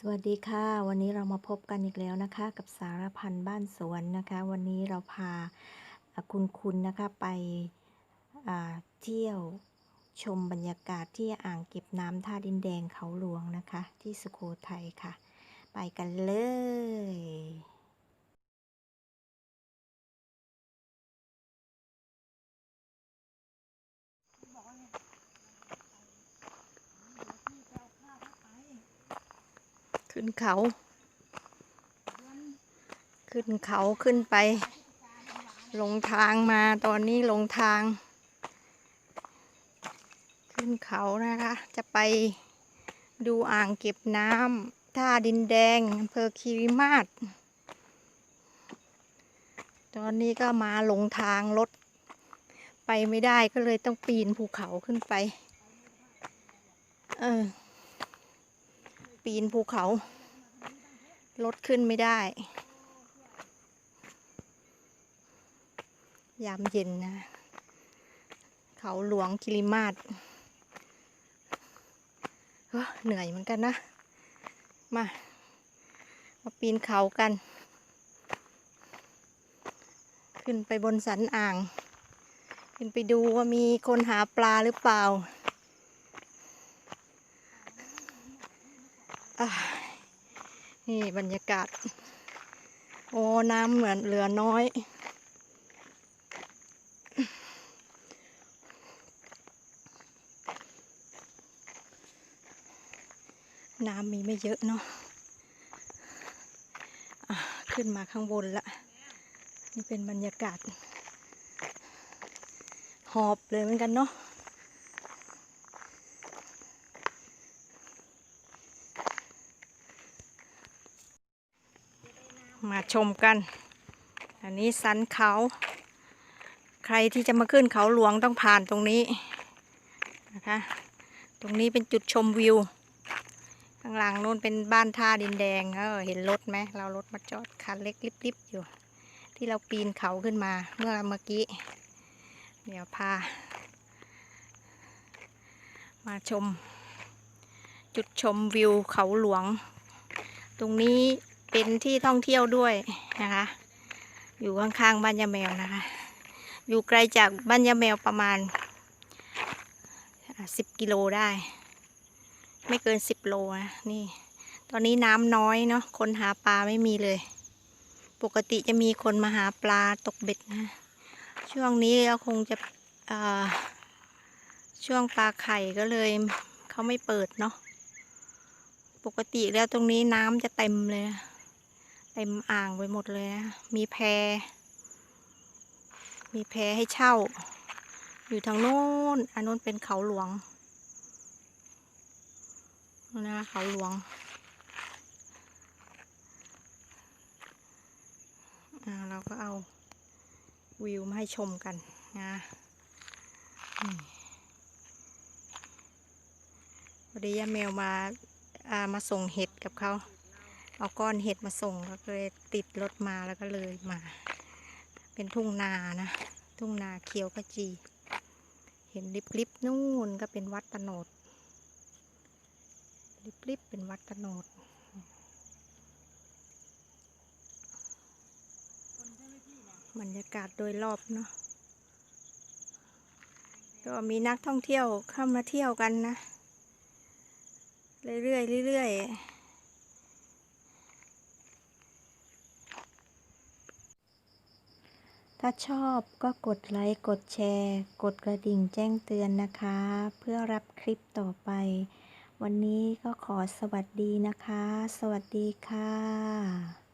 สวัสดีค่ะ วันนี้เรามาพบกันอีกแล้วนะคะ กับสารพันบ้านสวนนะคะ วันนี้เราพาคุณคุณนะคะไปอ่าเที่ยวชมบรรยากาศที่อ่างเก็บน้ำท่าดินแดงเขาหลวงนะคะ ที่สุโขทัยค่ะ ไปกันเลย ขึ้นเขา ขึ้นเขาขึ้นไป ลงทางมาตอนนี้ลงทาง ขึ้นเขานะคะ จะไปดูอ่างเก็บน้ำท่าดินแดงอำเภอคีรีมาศตอนนี้ก็มาลงทางรถไปไม่ได้ก็เลยต้องปีนภูเขาขึ้นไป เออ ปีนภูเขารถขึ้นไม่ได้ ยามเย็นนะ เขาหลวงกิริมาศเฮ้อเหนื่อยเหมือนกันนะ มา มาปีนเขากัน ขึ้นไปบนสันอ่าง ขึ้นไปดูว่ามีคนหาปลาหรือเปล่าอ่า นี่บรรยากาศ โอ้ น้ำเหมือนเหลือน้อย น้ำมีไม่เยอะเนาะะขึ้นมาข้างบนละ นี่เป็นบรรยากาศ หอบเลยเหมือนกันเนาะ มาชมกัน อันนี้สันเขา ใครที่จะมาขึ้นเขาหลวงต้องผ่านตรงนี้นะคะ ตรงนี้เป็นจุดชมวิว ข้างหลังนู้นเป็นบ้านท่าดินแดงเออเห็นรถไหมเรารถมาจอดคันเล็กลิบๆอยู่ ที่เราปีนเขาขึ้นมาเมื่อเมื่อกี้ เดี๋ยวพา มาชม จุดชมวิวเขาหลวง ตรงนี้ เป็นที่ท่องเที่ยวด้วยนะคะ อยู่ข้างๆบ้านยาแมวนะคะ อยู่ไกลจากบ้านยาแมวประมาณสิบกิโลได้ ไม่เกินสิบโลนะนี่ ตอนนี้น้ำน้อยเนาะคนหาปลาไม่มีเลย ปกติจะมีคนมาหาปลาตกเบ็ดนะ ช่วงนี้ก็คงจะช่วงปลาไข่ก็เลยเขาไม่เปิดเนาะปกติแล้วตรงนี้น้ำจะเต็มเลยนะ เต็มอ่างไปหมดเลยนะ มีแพมีแพให้เช่า อยู่ทางโน้นอันนู้นเป็นเขาหลวงนะคะเขาหลวงเราก็เอาวิวมาให้ชมกันนะนี่พอดียาแมวมาามาส่งเห็ดกับเขา เอาก้อนเห็ดมาส่งแล้วก็เลยติดรถมาแล้วก็เลยมา เป็นทุ่งนานะ ทุ่งนาเขียวขจี เห็นริบๆนู่นก็เป็นวัดตโนดริบๆเป็นวัดตโนดบรรยากาศโดยรอบเนาะก็มีนักท่องเที่ยวเข้ามาเที่ยวกันนะ เรื่อยๆเรื่อยๆ ถ้าชอบก็กดไลค์กดแชร์ กดกระดิ่งแจ้งเตือนนะคะ เพื่อรับคลิปต่อไป วันนี้ก็ขอสวัสดีนะคะ สวัสดีค่ะ